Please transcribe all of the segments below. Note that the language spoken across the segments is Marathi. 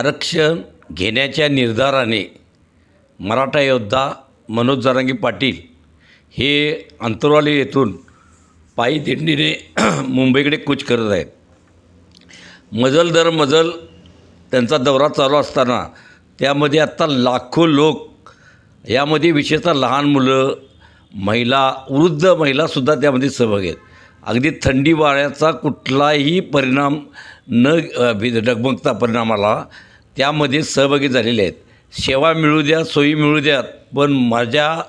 आरक्षण घेण्याच्या निर्धाराने मराठा योद्धा मनोज जरांगी पाटील हे अंतरवाली येथून पायी दिंडीने मुंबईकडे कूच करत आहेत. मजल दर मजल त्यांचा दौरा चालू असताना त्यामध्ये आत्ता लाखो लोक यामध्ये विशेषतः लहान मुलं महिला वृद्ध महिलासुद्धा त्यामध्ये सहभागी आहेत. अगदी थंडी वाऱ्याचा कुठलाही परिणाम न अ, डगमगता परिणामाला त्यामध्ये सहभागी झालेले आहेत. सेवा मिळू द्या सोयी मिळू द्यात पण माझ्या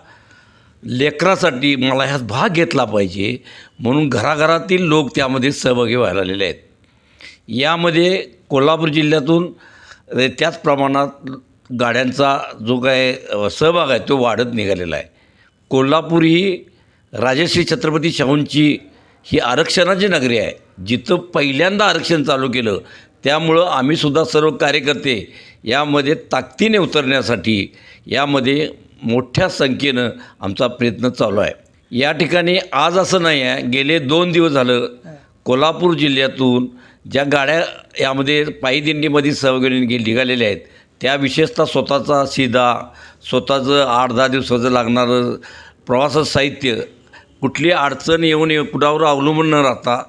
लेकरासाठी मला ह्यात भाग घेतला पाहिजे म्हणून घराघरातील लोक त्यामध्ये सहभागी व्हायला आलेले आहेत. यामध्ये कोल्हापूर जिल्ह्यातून त्याच प्रमाणात गाड्यांचा जो काय सहभाग आहे तो वाढत निघालेला आहे. कोल्हापूर ही राजश्री छत्रपती शाहूंची ही आरक्षणाची नगरी आहे. जिथं पहिल्यांदा आरक्षण चालू केलं त्यामुळं आम्हीसुद्धा सर्व कार्यकर्ते यामध्ये ताकदीने उतरण्यासाठी यामध्ये मोठ्या संख्येनं आमचा प्रयत्न चालू आहे. या ठिकाणी आज असं नाही आहे गेले दोन दिवस झालं कोल्हापूर जिल्ह्यातून ज्या गाड्या यामध्ये पायी दिंडीमध्ये सहभागी गे निघालेल्या आहेत त्या विशेषतः स्वतःचा सीधा स्वतःचं आठ दहा दिवसाचं लागणारं प्रवासाचं साहित्य कुठली अडचण येऊ नये कुणावर अवलंबून न राहता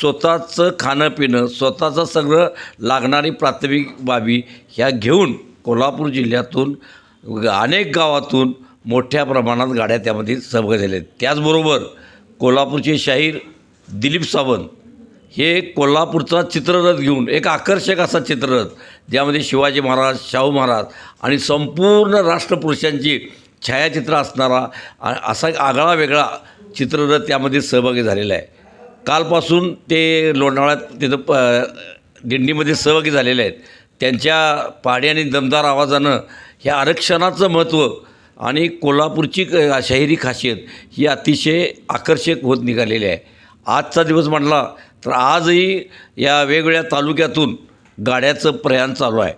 स्वतःचं खाणं पिणं स्वतःचं सगळं लागणारी प्राथमिक बाबी ह्या घेऊन कोल्हापूर जिल्ह्यातून अनेक गावातून मोठ्या प्रमाणात गाड्या त्यामध्ये सहभागी झाल्या आहेत. त्याचबरोबर कोल्हापूरचे शाहीर दिलीप सावंत हे कोल्हापूरचा चित्ररथ घेऊन एक आकर्षक असा चित्ररथ ज्यामध्ये शिवाजी महाराज शाहू महाराज आणि संपूर्ण राष्ट्रपुरुषांची छायाचित्र असणारा असा आगळा वेगळा चित्ररथ त्यामध्ये सहभागी झालेला आहे. कालपासून ते लोणावळ्यात तिथं प दिंडीमध्ये सहभागी झालेले आहेत. त्यांच्या पाडी आणि दमदार आवाजानं ह्या आरक्षणाचं महत्त्व आणि कोल्हापूरची क- शाहिरी खासियत ही अतिशय आकर्षक होत निघालेली आहे. आजचा दिवस म्हटला तर आजही या वेगवेगळ्या तालुक्यातून गाड्याचं प्रयाण चालू आहे.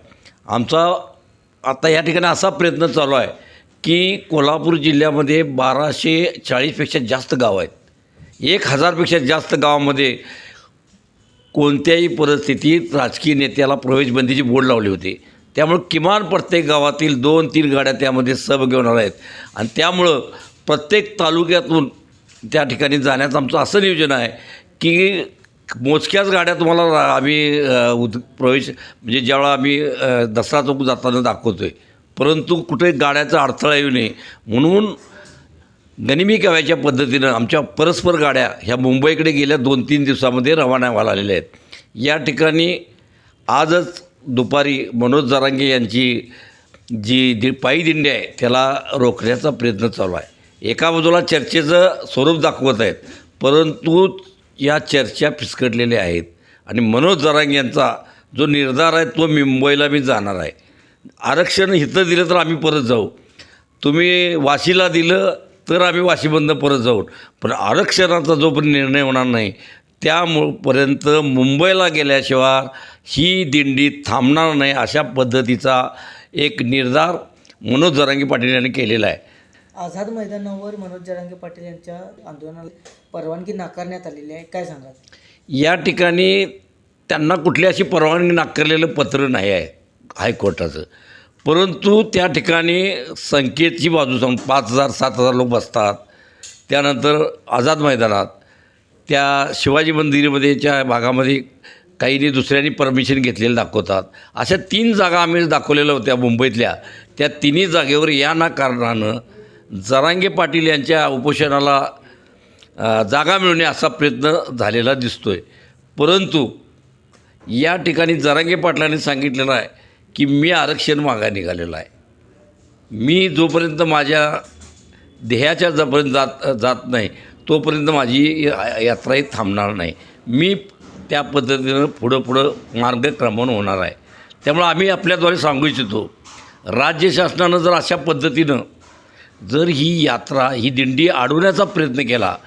आमचा आता या ठिकाणी असा प्रयत्न चालू आहे की कोल्हापूर जिल्ह्यामध्ये बाराशे चाळीसपेक्षा जास्त गावं आहेत. एक हजारपेक्षा जास्त गावामध्ये कोणत्याही परिस्थितीत राजकीय नेत्याला प्रवेशबंदीची बोर्ड लावली होती. त्यामुळं किमान प्रत्येक गावातील दोन तीन गाड्या त्यामध्ये सहभागी होणार आहेत. आणि त्यामुळं प्रत्येक तालुक्यातून त्या ठिकाणी जाण्याचं आमचं असं नियोजन आहे की मोजक्याच गाड्या तुम्हाला रा- आम्ही उद प्रवेश म्हणजे ज्यावेळा आम्ही दसरा चौक जाताना दाखवतो आहे परंतु कुठे गाड्याचा अडथळा येऊ नये. म्हणून गनिमी काव्याच्या पद्धतीनं आमच्या परस्पर गाड्या ह्या मुंबईकडे गेल्या दोन तीन दिवसामध्ये रवाना व्हायला आलेल्या आहेत. या ठिकाणी आजच दुपारी मनोज जरांगे यांची जी दि पायी दिंडी आहे त्याला रोखण्याचा प्रयत्न चालू आहे. एका बाजूला चर्चेचं स्वरूप दाखवत आहेत परंतु या चर्चा फिसकटलेल्या आहेत. आणि मनोज जरांगे यांचा जो निर्धार आहे तो मुंबईला मी जाणार आहे. आरक्षण इथं दिलं तर आम्ही परत जाऊ. तुम्ही वाशीला दिलं तर आम्ही वाशीबंद परत जाऊ. पण आरक्षणाचा जोपर्यंत निर्णय होणार नाही त्यामुळपर्यंत मुंबईला गेल्याशिवाय ही दिंडी थांबणार नाही अशा पद्धतीचा एक निर्धार मनोज जरांगी पाटील यांनी केलेला आहे. आझाद मैदानावर मनोज जरांगे पाटील यांच्या आंदोलनाला परवानगी नाकारण्यात आलेली आहे. काय सांगाल? या ठिकाणी त्यांना कुठली अशी परवानगी नाकारलेलं पत्र नाही आहे. हायकोर्टाचं. परंतु त्या ठिकाणी संख्येची बाजू सांग पाच हजार सात हजार लोक बसतात. त्यानंतर आझाद मैदानात त्या शिवाजी मंदिरमध्येच्या भागामध्ये काहींनी दुसऱ्यांनी परमिशन घेतलेलं दाखवतात. अशा तीन जागा आम्ही दाखवलेल्या होत्या मुंबईतल्या. त्या तिन्ही जागेवर या ना कारणानं जरांगे पाटील यांच्या उपोषणाला जागा मिळवणे असा प्रयत्न झालेला दिसतो आहे परंतु या ठिकाणी जरांगे पाटलांनी सांगितलेलं आहे की मी आरक्षण मागा निघालेलं आहे. मी जोपर्यंत माझ्या देहाच्या जोपर्यंत जात जात नाही तोपर्यंत माझी या- यात्राही थांबणार नाही. मी त्या पद्धतीनं पुढं पुढं मार्गक्रमण होणार आहे. त्यामुळं आम्ही आपल्याद्वारे सांगू इच्छितो राज्य शासनानं जर अशा पद्धतीनं जर ही यात्रा ही दिंडी अडवण्याचा प्रयत्न केला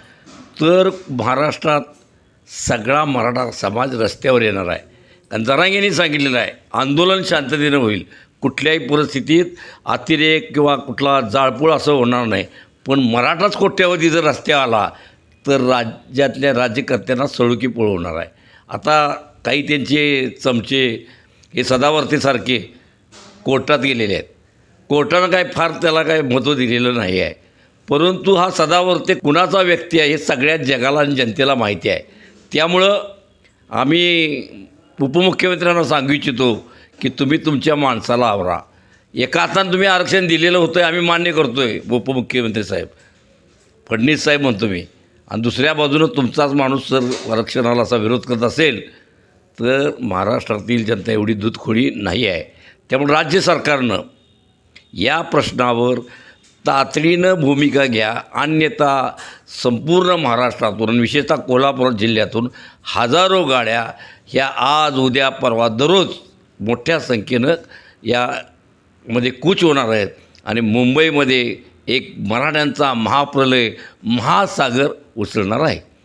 तर महाराष्ट्रात सगळा मराठा समाज रस्त्यावर येणार आहे. कारण यांनी सांगितलेलं आहे आंदोलन शांततेनं होईल. कुठल्याही परिस्थितीत अतिरेक किंवा कुठला जाळपोळ असं होणार नाही. पण मराठाच कोट्यावधी जर रस्त्यावर आला तर राज्यातल्या राज्यकर्त्यांना सळुकी पळवणार आहे. आता काही त्यांचे चमचे हे सदावर्तीसारखे कोर्टात गेलेले आहेत. कोर्टानं काय फार त्याला काय महत्त्व दिलेलं नाही आहे. परंतु हा सदावर्ते कुणाचा व्यक्ती आहे हे सगळ्यात जगाला आणि जनतेला माहिती आहे. त्यामुळं आम्ही उपमुख्यमंत्र्यांना सांगू इच्छितो की तुम्ही तुमच्या माणसाला आवरा. एका हातानं तुम्ही आरक्षण दिलेलं होतं आम्ही मान्य करतो आहे उपमुख्यमंत्री साहेब. फडणवीस साहेब म्हणतो मी आणि दुसऱ्या बाजूनं तुमचाच माणूस जर आरक्षणाला असा विरोध करत असेल तर महाराष्ट्रातील जनता एवढी दूधखोडी नाही आहे. त्यामुळे राज्य सरकारनं या प्रश्नावर तातडीनं भूमिका घ्या. अन्यथा संपूर्ण महाराष्ट्रातून विशेषतः कोल्हापूर जिल्ह्यातून हजारो गाड्या ह्या आज उद्या परवा दररोज मोठ्या संख्येनं यामध्ये कूच होणार आहेत. आणि मुंबईमध्ये एक मराठ्यांचा महाप्रलय महासागर उसळणार आहे.